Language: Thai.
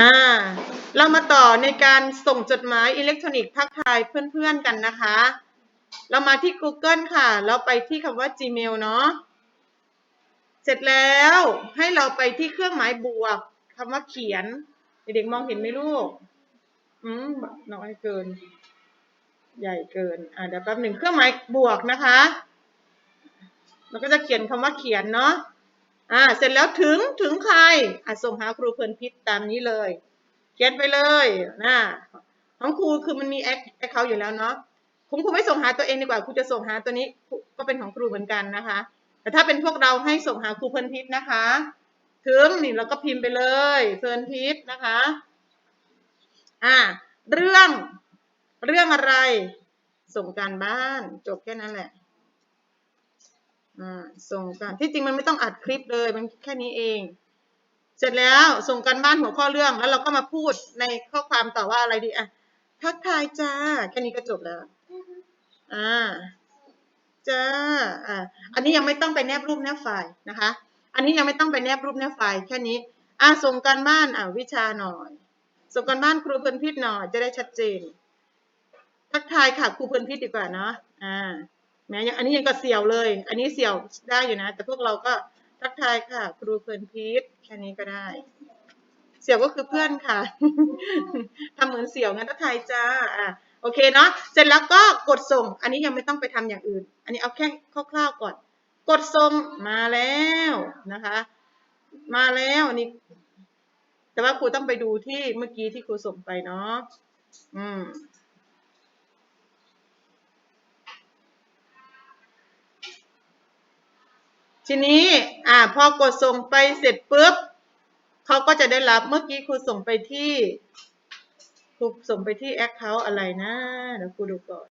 อ่า เรามาต่อในการส่งจดหมายอิเล็กทรอนิกส์ทักทายเพื่อนๆกันนะคะ เรามาที่ Google ค่ะแล้วไปที่คำว่า Gmail เนาะ เสร็จแล้วให้เราไปที่เครื่องหมายบวกคำว่าเขียน เด็กๆมองเห็นไหมลูก อืมน้อยเกิน ใหญ่เกิน อ่าเดี๋ยวแป๊บหนึ่งเครื่องหมายบวกนะคะเราก็จะเขียนคำว่าเขียนเนาะ อ่าเสร็จแล้วถึงถึงใครอะส่งหาครูเพลินพิษตามนี้เลย เขียนไปเลยนะของครูคือมันมีแอคแอคเขาอยู่แล้วเนาะคุณครูไม่ส่งหาตัวเองดีกว่าครูจะส่งหาตัวนี้ก็เป็นของครูเหมือนกันนะคะ แต่ถ้าเป็นพวกเราให้ส่งหาครูเพลินพิษนะคะ ถึงนี่เราก็พิมพ์ไปเลยเพลินพิษนะคะอ่าเรื่องเรื่องอะไร ส่งการบ้านจบแค่นั้นแหละ ส่งกันที่จริงมันไม่ต้องอัดคลิปเลยมันแค่นี้เอง เสร็จแล้วส่งกันบ้านหัวข้อเรื่องแล้วเราก็มาพูดในข้อความต่อว่าอะไรดีอะทักทายจ้าแค่นี้ก็จบแล้วอ่าจ้าอ่าอันนี้ยังไม่ต้องไปแนบรูปแนบไฟล์นะคะ อันนี้ยังไม่ต้องไปแนบรูปแนบไฟล์แค่นี้อ่าส่งกันบ้านอ่าวิชาหน่อย ส่งกันบ้านครูเพลินพิษหน่อยจะได้ชัดเจนทักทายค่ะครูเพลินพิษดีกว่าเนาะอ่า แม้ยังอันนี้ยังก็เสี่ยวเลย อันนี้เสี่ยวได้อยู่นะ แต่พวกเราก็ทักทายค่ะ ครูเพลินพิษแค่นี้ก็ได้ เสี่ยวก็คือเพื่อนค่ะทำเหมือนเสี่ยวงั้นทักทายจ้าอะโอเคเนาะเสร็จแล้วก็กดส่ง อันนี้ยังไม่ต้องไปทำอย่างอื่น อันนี้เอาแค่คร่าวๆก่อน กดส่งมาแล้วนะคะ มาแล้วนี่ แต่ว่าครูต้องไปดูที่เมื่อกี้ที่ครูส่งไปเนาะอืม ทีนี้อ่าพอกดส่งไปเสร็จปุ๊บเขาก็จะได้รับเมื่อกี้ครูส่งไปที่ครูส่งไปที่แอคเคาท์อะไรนะเดี๋ยวครูดูก่อน